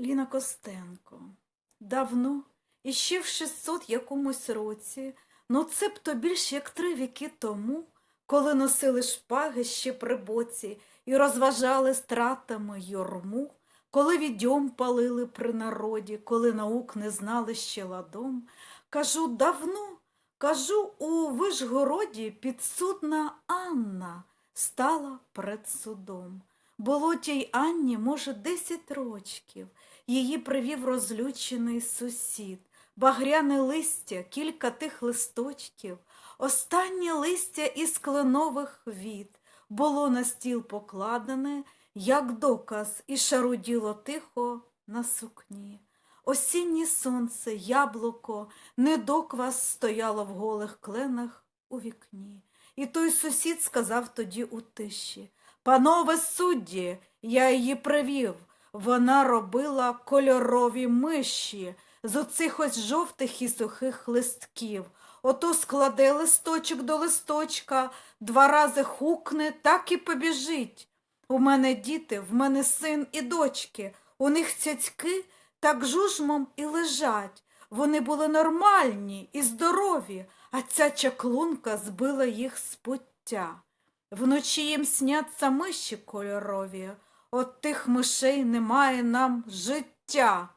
Ліна Костенко. Давно, іще в 600 якомусь році, ну цебто більш як три віки тому, коли носили шпаги ще при боці і розважали стратами юрму, коли відьом палили при народі, коли наук не знали ще ладом, кажу, давно, кажу, у Вишгороді підсудна Анна стала перед судом. Було тій Анні, може, десять рочків. Її привів розлючений сусід. Багряне листя, кілька тих листочків, останнє листя із кленових віт було на стіл покладене, як доказ, і шаруділо тихо на сукні. Осіннє сонце, яблуко, недоквас стояло в голих кленах у вікні. І той сусід сказав тоді у тиші Панове судді, я її привів. Вона робила кольорові миші з оцих ось жовтих і сухих листків. Ото складе листочок до листочка, два рази хукне, так і побіжить. У мене діти, в мене син і дочки, у них цяцьки так жужмом і лежать. Вони були нормальні і здорові, а ця чаклунка збила їх з пуття. Вночі їм сняться миші кольорові, от тих мишей немає нам життя.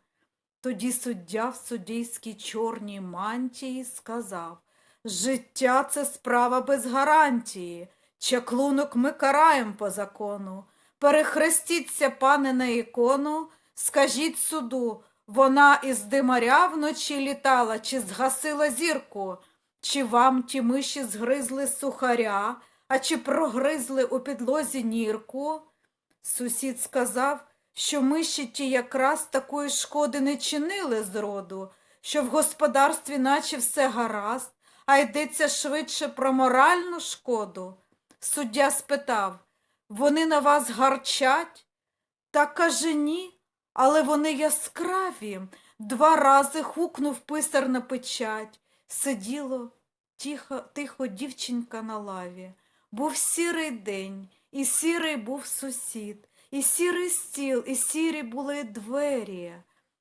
Тоді суддя в суддійській чорній мантії сказав Життя це справа без гарантії. Чаклунок ми караєм по закону. Перехрестіться, пане, на ікону, скажіть суду, вона із димаря вночі літала, чи згасила зірку, чи вам ті миші згризли сухаря, а чи прогризли у підлозі нірку? Сусід сказав, що миші ті якраз такої шкоди не чинили зроду, що в господарстві наче все гаразд, а йдеться швидше про моральну шкоду. Суддя спитав, вони на вас гарчать? Та каже ні, але вони яскраві. Два рази хукнув писар на печать. Сиділо тихо, тихо дівчинка на лаві. Був сірий день, і сірий був сусід, і сірий стіл, і сірі були двері.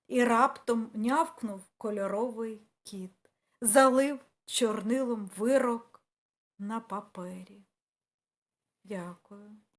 І раптом нявкнув кольоровий кіт, залив чорнилом вирок на папері. Дякую.